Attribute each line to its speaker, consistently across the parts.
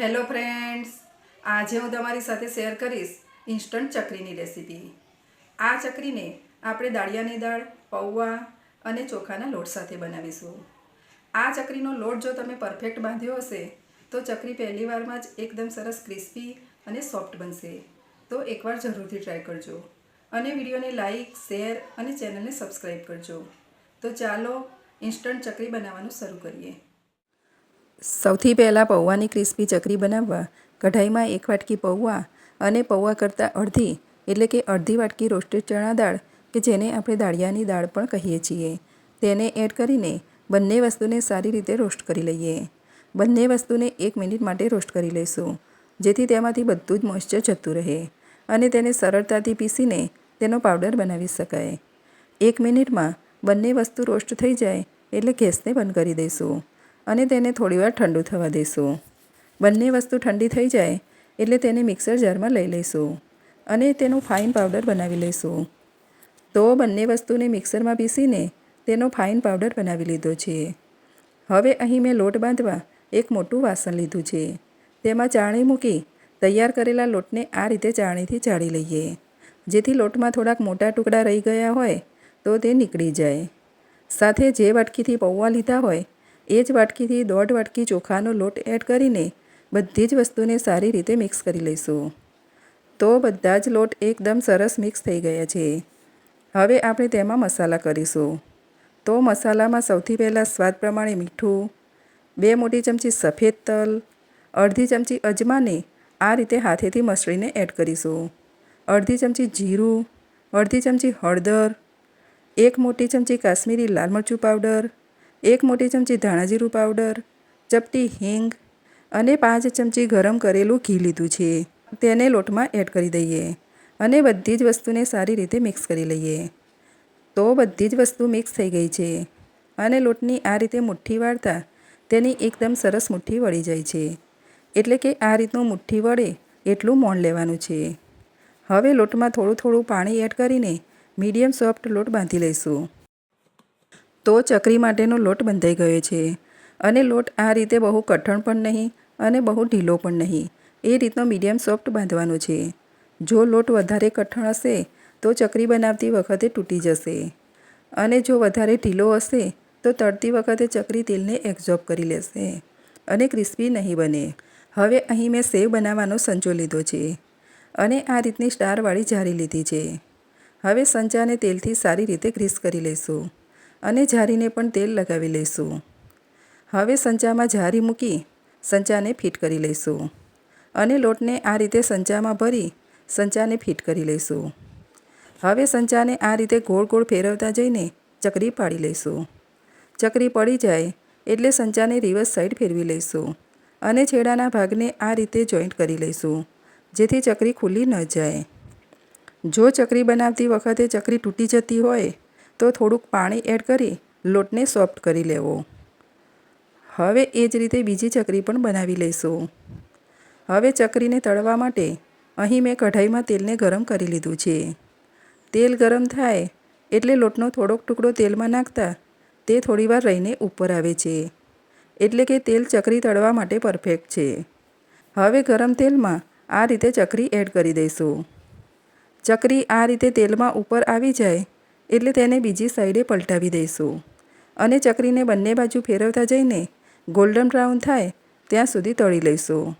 Speaker 1: Hello friends આજે હું તમારી સાથે શેર કરીશ ઇન્સ્ટન્ટ ચકરીની રેસીપી આ ચકરીને આપણે દાળિયાની દાળ, પૌવા અને ચોખાના લોટ સાથે બનાવીશું. આ ચકરીનો લોટ જો તમે પરફેક્ટ બાંધ્યો હશે, તો ચકરી પહેલી વારમાં જ એકદમ સરસ ક્રિસ્પી અને સોફ્ટ બનશે. તો એકવાર જરૂરથી ટ્રાય કરજો. અને વિડીયોને લાઈક શેર અને ચેનલને સબસ્ક્રાઈબ કરજો. તો ચાલો ઇન્સ્ટન્ટ ચકરી બનાવવાનું શરૂ કરીએ. સૌથી પહેલાં પૌવાની ક્રિસ્પી ચકરી બનાવવા, કઢાઈમાં એક વાટકી પૌવા અને પૌવા કરતાં અડધી, એટલે કે અડધી વાટકી રોસ્ટેડ ચણા દાળ, કે જેને આપણે દાળિયાની દાળ પણ કહીએ છીએ. તેને એડ કરીને બંને વસ્તુને સારી રીતે રોસ્ટ કરી લઈએ. બંને વસ્તુને એક મિનિટ માટે રોસ્ટ કરી લઈશું, જેથી તેમાંથી બધું જ મોઇશ્ચર જતું રહે અને તેને સરળતાથી પીસીને તેનો પાવડર બનાવી શકાય. એક મિનિટમાં બંને વસ્તુ રોસ્ટ થઈ જાય, એટલે ગેસને બંધ કરી દઈશું. અને તેને થોડીવાર ઠંડુ થવા દઈશું બંને વસ્તુ ઠંડી થઈ જાય એટલે તેને મિક્સર જારમાં લઈ લઈશું અને તેનું ફાઇન પાવડર બનાવી લઈશું. તો બંને વસ્તુને મિક્સરમાં પીસીને તેનો ફાઇન પાવડર બનાવી લીધો છે. હવે અહીં મેં લોટ બાંધવા એક મોટું વાસણ લીધું છે. તેમાં ચાણી મૂકી તૈયાર કરેલા લોટને આ રીતે ચાણીથી ચાળી લઈએ. જેથી લોટમાં થોડાક મોટા ટુકડા રહી ગયા હોય તો તે નીકળી જાય. સાથે જે વાટકીથી પૌવા લીધા હોય એ જ વાટકીથી દોઢ વાટકી ચોખાનો લોટ એડ કરીને બધી જ વસ્તુને સારી રીતે મિક્સ કરી લઈશું. તો બધા જ લોટ એકદમ સરસ મિક્સ થઈ ગયા છે. હવે આપણે તેમાં મસાલા કરીશું. તો મસાલામાં સૌથી પહેલાં સ્વાદ પ્રમાણે મીઠું, બે મોટી ચમચી સફેદ તલ, અડધી ચમચી અજમાને આ રીતે હાથેથી મસળીને એડ કરીશું. અડધી ચમચી જીરું, અડધી ચમચી હળદર, એક મોટી ચમચી કાશ્મીરી લાલ મરચું પાવડર એક મોટી ચમચી ધાણાજીરું પાવડર, ચપટી હિંગ અને પાંચ ચમચી ગરમ કરેલું ઘી લીધું છે. તેને લોટમાં એડ કરી દઈએ અને બધી જ વસ્તુને સારી રીતે મિક્સ કરી લઈએ. તો બધી જ વસ્તુ મિક્સ થઈ ગઈ છે અને લોટની આ રીતે મુઠ્ઠી વાળતા તેની એકદમ સરસ મુઠ્ઠી વળી જાય છે. એટલે કે આ રીતનું મુઠ્ઠી વળે એટલું મોણ લેવાનું છે. હવે લોટમાં થોડું થોડું પાણી એડ કરીને મીડિયમ સોફ્ટ લોટ બાંધી લઈશું. તો ચકરી માટેનો લોટ બંધાઈ ગયો છે. અને લોટ આ રીતે બહુ કઠણ પણ નહીં અને બહુ ઢીલો પણ નહીં. એ રીતનો મીડિયમ સોફ્ટ બાંધવાનો છે. જો લોટ વધારે કઠણ હશે, તો ચકરી બનાવતી વખતે તૂટી જશે. અને જો વધારે ઢીલો હશે, તો તળતી વખતે ચકરી તેલને એબ્ઝોર્બ કરી લેશે. અને ક્રિસ્પી નહીં બને. હવે અહીં મેં સેવ બનાવવાનો સંચો લીધો છે. અને આ રીતની સ્ટારવાળી જારી લીધી છે. હવે સંચાને તેલથી સારી રીતે ગ્રીસ કરી લઈશું. અને જારીને પણ તેલ લગાવી લઈશું. હવે સંચામાં જારી મૂકી સંચાને ફિટ કરી લઈશું અને લોટને આ રીતે સંચામાં ભરી સંચાને ફિટ કરી લઈશું. હવે સંચાને આ રીતે ગોળ ગોળ ફેરવતા જઈને ચકરી પાડી લઈશું. ચકરી પડી જાય એટલે સંચાને રિવર્સ સાઈડ ફેરવી લઈશું અને છેડાના ભાગને આ રીતે જોઈન્ટ કરી લઈશું, જેથી ચકરી ખુલ્લી ન જાય. જો ચકરી બનાવતી વખતે ચકરી તૂટી જતી હોય તો થોડુંક પાણી એડ કરી લોટને સોફ્ટ કરી લેવો. હવે એ જ રીતે બીજી ચકરી પણ બનાવી લઈશું. હવે ચકરીને તળવા માટે અહીં મેં કઢાઈમાં તેલને ગરમ કરી લીધું છે. તેલ ગરમ થાય એટલે લોટનો થોડોક ટુકડો તેલમાં નાખતા તે થોડીવાર રહીને ઉપર આવે છે. એટલે કે તેલ ચકરી તળવા માટે પરફેક્ટ છે. હવે ગરમ તેલમાં આ રીતે ચકરી એડ કરી દઈશું. ચકરી આ રીતે તેલમાં ઉપર આવી જાય એટલે તેને બીજી સાઈડે પલટાવી દઈશું. અને ચકરીને બંને બાજુ ફેરવતા જઈને ગોલ્ડન બ્રાઉન થાય ત્યાં સુધી તળી લઈશું.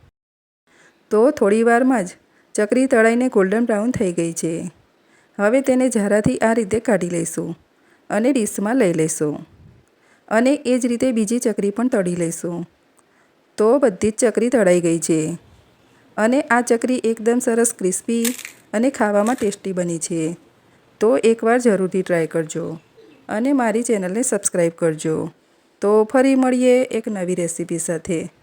Speaker 1: તો થોડી વારમાં જ ચકરી તળાઈને ગોલ્ડન બ્રાઉન થઈ ગઈ છે. હવે તેને ઝારાથી આ રીતે કાઢી લઈશું અને ડીશમાં લઈ લઈશું. અને એ જ રીતે બીજી ચકરી પણ તળી લઈશું. તો બધી જ ચકરી તળાઈ ગઈ છે. અને આ ચકરી એકદમ સરસ ક્રિસ્પી અને ખાવામાં ટેસ્ટી બની છે. તો એકવાર જરૂરથી ટ્રાય કરજો અને મારી ચેનલને સબસ્ક્રાઈબ કરજો. તો ફરી મળીએ એક નવી રેસીપી સાથે.